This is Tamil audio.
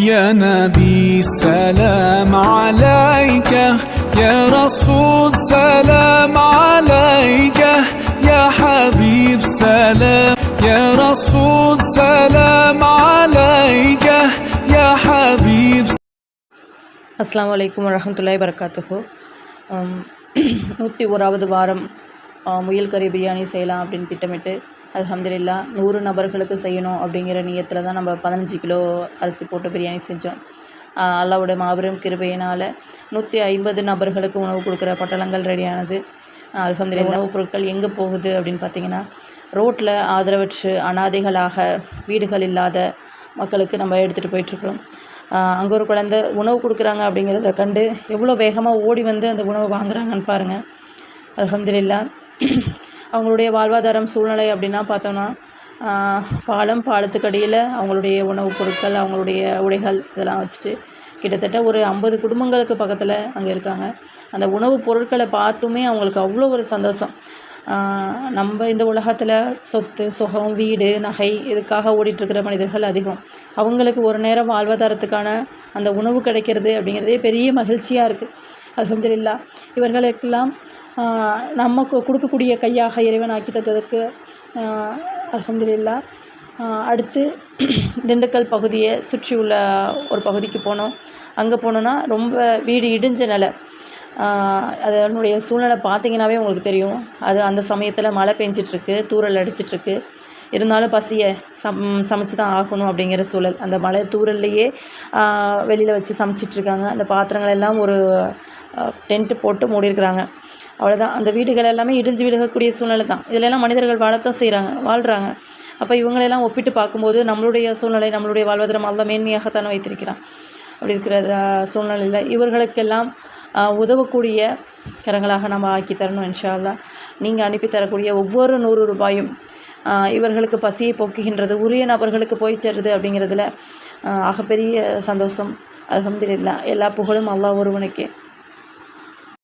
يا نبي سلام عليك يا رسول سلام عليك يا حبيب سلام يا رسول سلام عليك يا حبيب அஸ்ஸலாமு அலைக்கும் வரஹமத்துல்லாஹி வரகாத்துஹு நூற்றி ஓராவது வாரம் ஆ, முயல் கறி பிரியாணி செய்யலாம் அப்படின்னு திட்டமிட்டு அல்ஹம்துலில்லா நூறு நபர்களுக்கு செய்யணும் அப்படிங்கிற நியத்தில் தான் நம்ம பதினஞ்சு கிலோ அரிசி போட்டு பிரியாணி செஞ்சோம். ஆ, மாபெரும் கிருபையினால் நூற்றி ஐம்பது நபர்களுக்கு உணவு கொடுக்குற பட்டலங்கள் ரெடியானது. அல்ஹம்துலில்லா உணவுப் பொருட்கள் எங்கே போகுது அப்படின்னு பார்த்தீங்கன்னா ரோட்டில் ஆதரவற்று அனாதைகளாக வீடுகள் இல்லாத மக்களுக்கு நம்ம எடுத்துகிட்டு போயிட்டுருக்குறோம். அங்கே ஒரு குழந்தை உணவு கொடுக்குறாங்க அப்படிங்கிறத கண்டு எவ்வளோ வேகமாக ஓடி வந்து அந்த உணவை வாங்குறாங்கன்னு பாருங்கள் அலமதுல்லா அவங்களுடைய வாழ்வாதாரம் சூழ்நிலை அப்படின்னா பார்த்தோன்னா பாலம் பாலம் பாலத்துக்கடியில் அவங்களுடைய உணவுப் பொருட்கள் அவங்களுடைய உடைகள் இதெல்லாம் வச்சுட்டு கிட்டத்தட்ட ஒரு ஐம்பது குடும்பங்களுக்கு பக்கத்தில் அங்கே இருக்காங்க. அந்த உணவுப் பொருட்களை பார்த்துமே அவங்களுக்கு அவ்வளோ ஒரு சந்தோஷம். நம்ம இந்த உலகத்தில் சொத்து சுகம் வீடு நகை இதுக்காக ஓடிட்டுருக்கிற மனிதர்கள் அதிகம். அவங்களுக்கு ஒரு நேரம் வாழ்வாதாரத்துக்கான அந்த உணவு கிடைக்கிறது அப்படிங்கிறதே பெரிய மகிழ்ச்சியாக இருக்குது அலமதுல்லா இவர்களுக்கெல்லாம் நமக்கு நம்ம கொடுக்கக்கூடிய கையாக இறைவன் ஆக்கி தந்ததுக்கு அலமதுல்லா அடுத்து திண்டுக்கல் பகுதியை சுற்றி உள்ள ஒரு பகுதிக்கு போனோம். அங்கே போனோன்னா ரொம்ப வீடு இடிஞ்ச நிலை. அதனுடைய சூழ்நிலை பார்த்தீங்கன்னாவே உங்களுக்கு தெரியும். அது அந்த சமயத்தில் மழை பெஞ்சிட்ருக்கு தூரல் அடிச்சிட்ருக்கு. இருந்தாலும் பசியை சம் சமைச்சு தான் ஆகணும் அப்படிங்கிற சூழல். அந்த மலை தூரல்லையே வெளியில் வச்சு சமைச்சிட்ருக்காங்க. அந்த பாத்திரங்கள் எல்லாம் ஒரு டென்ட்டு போட்டு மூடியிருக்கிறாங்க. அவ்வளோதான் அந்த வீடுகள் எல்லாமே இடிஞ்சு விழுகக்கூடிய சூழ்நிலை தான். இதிலெல்லாம் மனிதர்கள் வாழத்தான் செய்கிறாங்க வாழ்கிறாங்க அப்போ இவங்களெல்லாம் ஒப்பிட்டு பார்க்கும்போது நம்மளுடைய சூழ்நிலை நம்மளுடைய வாழ்வாதாரம் அல்ல மேன்மையாகத்தானே வைத்திருக்கிறான். அப்படி இருக்கிற சூழ்நிலையில் இவர்களுக்கெல்லாம் உதவக்கூடிய கரங்களாக நம்ம ஆக்கி தரணும் இன்ஷால்லா நீங்கள் அனுப்பி தரக்கூடிய ஒவ்வொரு நூறு ரூபாயும் இவர்களுக்கு பசியை போக்குகின்றது உரிய நபர்களுக்கு போய் சேருது அப்படிங்கிறதுல ஆகப்பெரிய சந்தோஷம். அலமதுல்லா எல்லா புகழும் அல்லாஹ் ஒருவனுக்கே.